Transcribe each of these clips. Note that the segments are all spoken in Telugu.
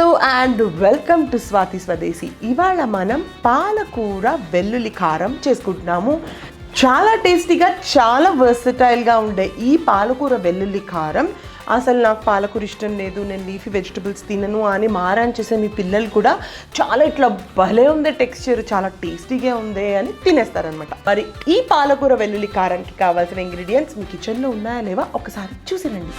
Hello and welcome to Swathi Swadeshi. ఇవాళ మనం పాలకూర వెల్లుల్లి కారం చేసుకుంటున్నాము. చాలా టేస్టీగా చాలా వర్సటైల్గా ఉండే ఈ పాలకూర వెల్లుల్లి కారం అసలు నాకు పాలకూర ఇష్టం లేదు. నేను లీఫీ వెజిటబుల్స్ తినను అని మారాన్ చేసే మీ పిల్లలు కూడా చాలా ఇట్లా భలే ఉంది టెక్స్చర్ చాలా టేస్టీగా ఉంది అని తినేస్తారనమాట మరి ఈ పాలకూర వెల్లుల్లి కారానికి కావాల్సిన ఇంగ్రీడియంట్స్ మీ కిచెన్లో ఉన్నాయా లేవా? ఒకసారి చూసిరండి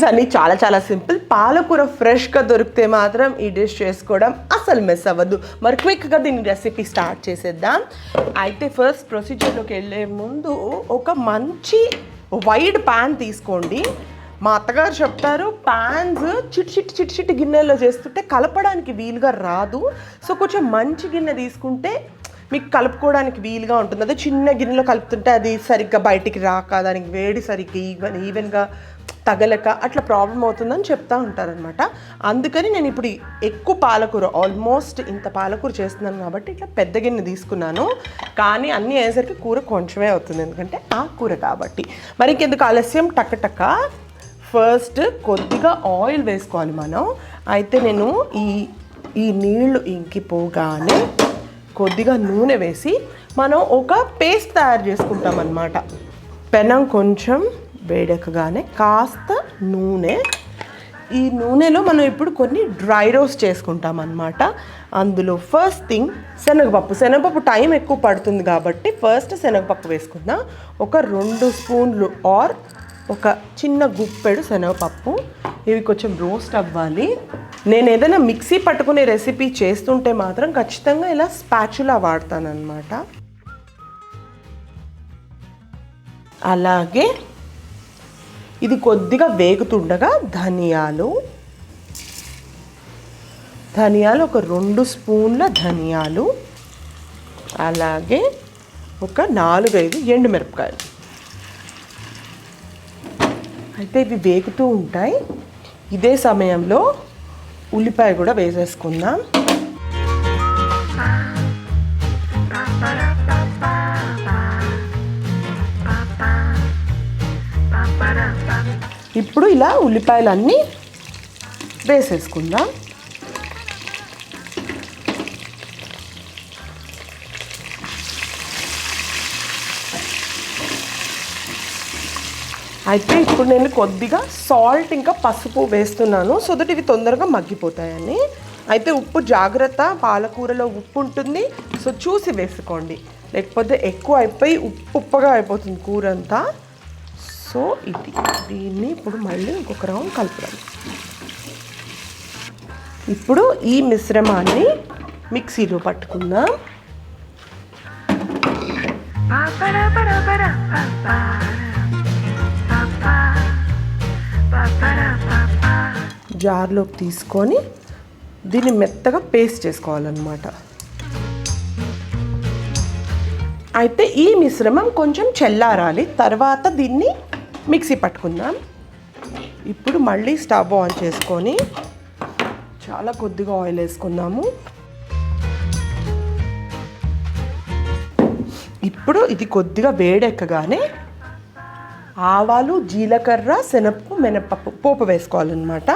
ఇంగ్రీడియంట్స్ అన్నీ చాలా చాలా సింపుల్. పాలకూర ఫ్రెష్గా దొరికితే మాత్రం ఈ డిష్ చేసుకోవడం అసలు మిస్ అవ్వద్దు. మరి క్విక్గా దీని రెసిపీ స్టార్ట్ చేసేద్దాం. అయితే ఫస్ట్ ప్రొసీజర్లోకి వెళ్ళే ముందు ఒక మంచి వైడ్ ప్యాన్ తీసుకోండి. మా అత్తగారు చెప్తారు ప్యాన్స్ చిట్ చిట్ చిట్ చిట్ గిన్నెలో చేస్తుంటే కలపడానికి వీలుగా రాదు. సో కొంచెం మంచి గిన్నె తీసుకుంటే మీకు కలుపుకోవడానికి వీలుగా ఉంటుంది. అదే చిన్న గిన్నెలో కలుపుతుంటే అది సరిగ్గా బయటికి రాక దానికి వేడి సరిగ్గా ఈవెన్ ఈవెన్గా తగలక అట్లా ప్రాబ్లం అవుతుందని చెప్తా ఉంటారనమాట అందుకని నేను ఇప్పుడు ఎక్కువ పాలకూర ఆల్మోస్ట్ ఇంత పాలకూర చేస్తున్నాను కాబట్టి ఇట్లా పెద్ద గిన్నె తీసుకున్నాను. కానీ అన్నీ అయ్యేసరికి కూర కొంచెమే అవుతుంది. ఎందుకంటే ఆ కూర కాబట్టి. మరి ఇంకెందుకు ఆలస్యం? టక్కటక్క ఫస్ట్ కొద్దిగా ఆయిల్ వేసుకోవాలి మనం. అయితే నేను ఈ ఈ నీళ్ళు ఇంకిపోగానే కొద్దిగా నూనె వేసి మనం ఒక పేస్ట్ తయారు చేసుకుంటాం అన్నమాట పెనం కొంచెం వేడెక్కగానే కాస్త నూనె. ఈ నూనెలో మనం ఇప్పుడు కొన్ని డ్రై రోస్ట్ చేసుకుంటాం అనమాట అందులో ఫస్ట్ థింగ్ శనగపప్పు. శనగపప్పు టైం ఎక్కువ పడుతుంది కాబట్టి ఫస్ట్ శనగపప్పు వేసుకుందాం ఒక రెండు స్పూన్లు ఆర్ ఒక చిన్న గుప్పెడు శనగపప్పు. ఇవి కొంచెం రోస్ట్ అవ్వాలి. నేను ఏదైనా మిక్సీ పట్టుకునే రెసిపీ చేస్తుంటే మాత్రం ఖచ్చితంగా ఇలా స్పాచులా వాడతానన్నమాట. అలాగే ఇది కొద్దిగా వేగుతుండగా ధనియాలు. ధనియాలు ఒక రెండు స్పూన్ల ధనియాలు. అలాగే ఒక నాలుగైదు ఎండుమిరపకాయలు. అయితే ఇవి వేగుతూ ఉంటాయి. ఇదే సమయంలో ఉల్లిపాయ కూడా వేసేసుకుందాం. ఇప్పుడు ఇలా ఉల్లిపాయలన్నీ వేసేసుకుందాం. అయితే ఇప్పుడు నేను కొద్దిగా సాల్ట్ ఇంకా పసుపు వేస్తున్నాను. సో దట్ ఇవి తొందరగా మగ్గిపోతాయని. అయితే ఉప్పు జాగ్రత్త పాలకూరలో ఉప్పు ఉంటుంది. సో చూసి వేసుకోండి. లేకపోతే ఎక్కువ అయిపోయి ఉప్పు ఉప్పగా అయిపోతుంది కూర అంతా సో ఇది. దీన్ని ఇప్పుడు మళ్ళీ ఇంకొక రౌండ్ కలుపుదాం. ఇప్పుడు ఈ మిశ్రమాన్ని మిక్సీలో పట్టుకుందాం. జార్లోకి తీసుకొని దీన్ని మెత్తగా పేస్ట్ చేసుకోవాలన్నమాట. అయితే ఈ మిశ్రమం కొంచెం చల్లారాలి. తర్వాత దీన్ని మిక్సీ పట్టుకుందాం. ఇప్పుడు మళ్ళీ స్టవ్ ఆన్ చేసుకొని చాలా కొద్దిగా ఆయిల్ వేసుకుందాము. ఇప్పుడు ఇది కొద్దిగా వేడెక్కగానే ఆవాలు జీలకర్ర శనగపప్పు మినపప్పు పోపు వేసుకోవాలన్నమాట.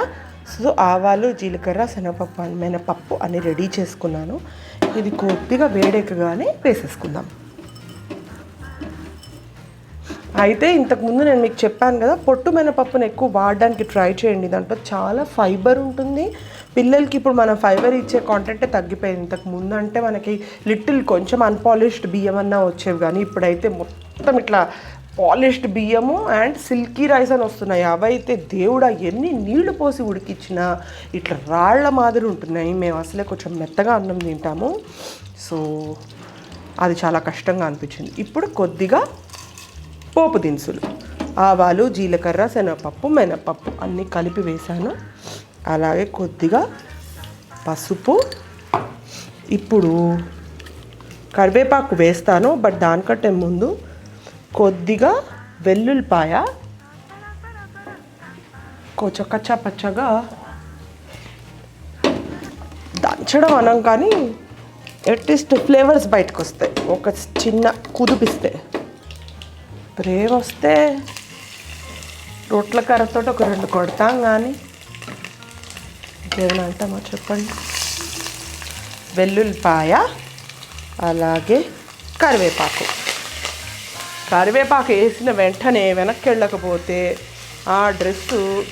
సో ఆవాలు జీలకర్ర శనగపప్పు మినపప్పు అని రెడీ చేసుకున్నాను. ఇది కొద్దిగా వేడెక్కగానే వేసేసుకుందాం. అయితే ఇంతకుముందు నేను మీకు చెప్పాను కదా పొట్టు మినపప్పును ఎక్కువ వాడడానికి ట్రై చేయండి. దాంట్లో చాలా ఫైబర్ ఉంటుంది. పిల్లలకి ఇప్పుడు మనం ఫైబర్ ఇచ్చే కాంటెంటే తగ్గిపోయింది. ఇంతకు ముందు అంటే మనకి లిటిల్ కొంచెం అన్పాలిష్డ్ బియ్యం అన్నా వచ్చేవి కానీ ఇప్పుడైతే మొత్తం ఇట్లా పాలిష్డ్ బియ్యము అండ్ సిల్కీ రైస్ అని వస్తున్నాయి. అవైతే దేవుడా ఎన్ని నీళ్ళు పోసి ఉడికిచ్చినా ఇట్లా రాళ్ళ మాదిరి ఉంటున్నాయి. మేము అసలే కొంచెం మెత్తగా అన్నం తింటాము. సో అది చాలా కష్టంగా అనిపించింది. ఇప్పుడు కొద్దిగా పోపు దినుసులు ఆవాలు జీలకర్ర శనగపప్పు మినపప్పు అన్నీ కలిపి వేసాను అలాగే కొద్దిగా పసుపు. ఇప్పుడు కరివేపాకు వేస్తాను బట్ దానికంటే ముందు కొద్దిగా వెల్లుల్లిపాయ. కొంచెం కచ్చా పచ్చగా దంచడం అనం కానీ అట్లీస్ట్ ఫ్లేవర్స్ బయటకు వస్తాయి ఒక చిన్న కుదిపిస్తే. బ్రేవ్ వస్తే రొట్ల కర్రతో ఒక రెండు కొడతాం కానీ ఇంకేమైనా అంటామో చెప్పండి? వెల్లుల్లిపాయ అలాగే కరివేపాకు. కరివేపాకు వేసిన వెంటనే వెనక్కి వెళ్ళకపోతే ఆ డ్రెస్సు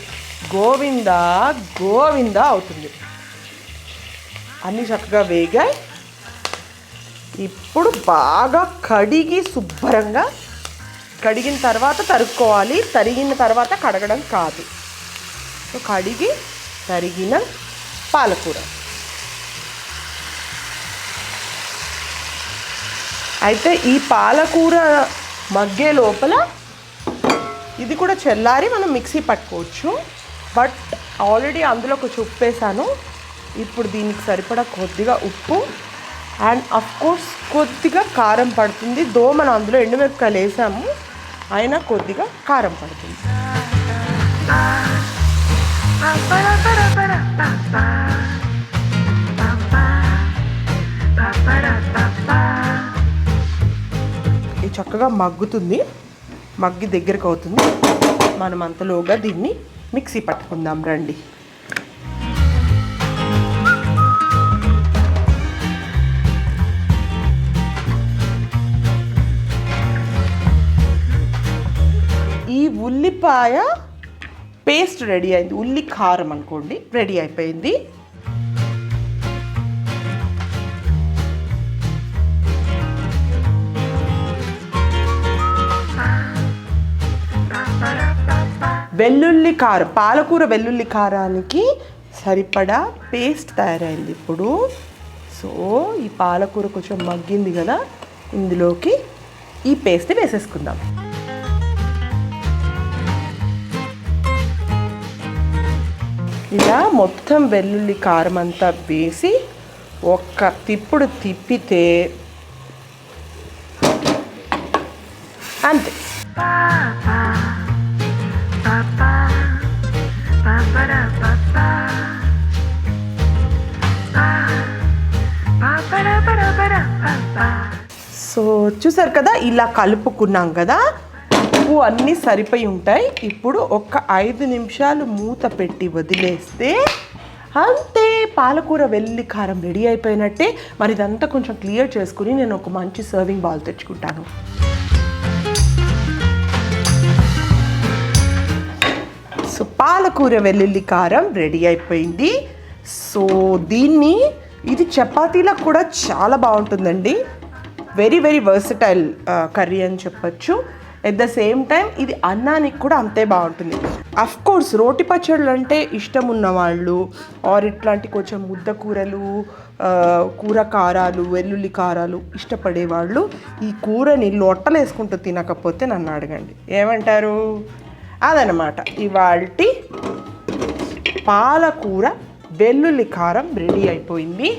గోవిందా గోవిందా అవుతుంది. అన్నీ చక్కగా వేగాయి. ఇప్పుడు బాగా కడిగి శుభ్రంగా కడిగిన తర్వాత తరుక్కోవాలి. తరిగిన తర్వాత కడగడం కాదు. సో కడిగి తరిగిన పాలకూర. అయితే ఈ పాలకూర మగ్గే లోపల ఇది కూడా చల్లారి మనం మిక్సీ పట్టుకోవచ్చు. బట్ ఆల్రెడీ అందులో కొంచెం ఉప్పు వేసాను. ఇప్పుడు దీనికి సరిపడా కొద్దిగా ఉప్పు. అండ్ అఫ్ కోర్స్ కొద్దిగా కారం పడుతుంది. దో మనం అందులో ఎండుమిరపకాయలు వేసాము. అయినా కొద్దిగా కారం పడుతుంది. ఇది చక్కగా మగ్గుతుంది. మగ్గి దగ్గరకు అవుతుంది. మనం అంతలోగా దీన్ని మిక్సీ పట్టుకుందాం రండి. ఉల్లిపాయ పేస్ట్ రెడీ అయింది. ఉల్లి కారం అనుకోండి రెడీ అయిపోయింది. వెల్లుల్లి కారం పాలకూర వెల్లుల్లి కారానికి సరిపడా పేస్ట్ తయారైంది ఇప్పుడు. సో ఈ పాలకూర కొంచెం మగ్గింది కదా ఇందులోకి ఈ పేస్ట్ వేసేసుకుందాం. ఇలా మొత్తం వెల్లుల్లి కారం అంతా వేసి ఒక్క తిప్పుడు తిప్పితే అంతే. సో చూసారు కదా ఇలా కలుపుకున్నాం కదా. ఉప్పు అన్నీ సరిపోయి ఉంటాయి. ఇప్పుడు ఒక ఐదు నిమిషాలు మూత పెట్టి వదిలేస్తే అంతే పాలకూర వెల్లి కారం రెడీ అయిపోయినట్టే. మరి ఇదంతా కొంచెం క్లియర్ చేసుకుని నేను ఒక మంచి సర్వింగ్ బాల్ తెచ్చుకుంటాను. సో పాలకూర వెల్లుల్లి కారం రెడీ అయిపోయింది. సో దీన్ని ఇది చపాతీలకు కూడా చాలా బాగుంటుందండి. వెరీ వెరీ వర్సటైల్ కర్రీ అని చెప్పొచ్చు. ఎట్ ద సేమ్ టైం ఇది అన్నానికి కూడా అంతే బాగుంటుంది. అఫ్ కోర్స్ రోటి పచ్చళ్ళు అంటే ఇష్టం ఉన్న వాళ్ళు ఆర్ ఇట్లాంటి కొంచెం ముద్ద కూరలు కూర కారాలు వెల్లుల్లి కారాలు ఇష్టపడే వాళ్ళు ఈ కూరని లొట్టలు వేసుకుంటూ తినకపోతే నన్ను అడగండి. ఏమంటారు? అదనమాట. ఇవాళ పాలకూర వెల్లుల్లి కారం రెడీ అయిపోయింది.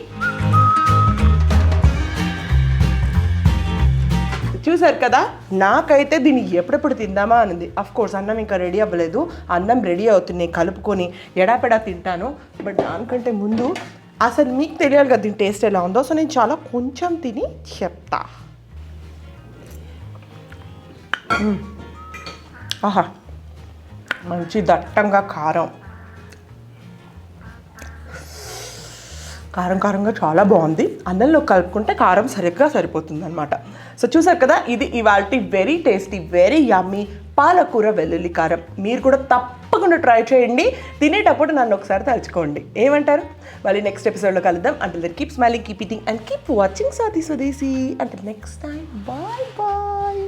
చూసారు కదా? నాకైతే దీన్ని ఎప్పుడెప్పుడు తిందామా అనింది. అఫ్ కోర్స్ అన్నం ఇంకా రెడీ అవ్వలేదు. అన్నం రెడీ అవుతున్నాయి కలుపుకొని ఎడాపెడా తింటాను. బట్ దానికంటే ముందు అసలు మీకు తెలియాలి కదా దీని టేస్ట్ ఎలా ఉందో. సో నేను చాలా కొంచెం తిని చెప్తా. ఆహా. మంచి దట్టంగా కారం. కారం కారంగా చాలా బాగుంది. అన్నంలో కలుపుకుంటే కారం సరిగ్గా సరిపోతుంది అనమాట సో చూసారు కదా ఇది ఇవాళ వెరీ టేస్టీ వెరీ యమ్మీ పాలకూర వెల్లుల్లి కారం. మీరు కూడా తప్పకుండా ట్రై చేయండి. తినేటప్పుడు నన్ను ఒకసారి తలుచుకోండి. ఏమంటారు? మళ్ళీ నెక్స్ట్ ఎపిసోడ్లో కలుద్దాం. అంటే there keep smiling keep eating and keep watching సాది Swadeshi అంటే నెక్స్ట్ టైం బాయ్ బాయ్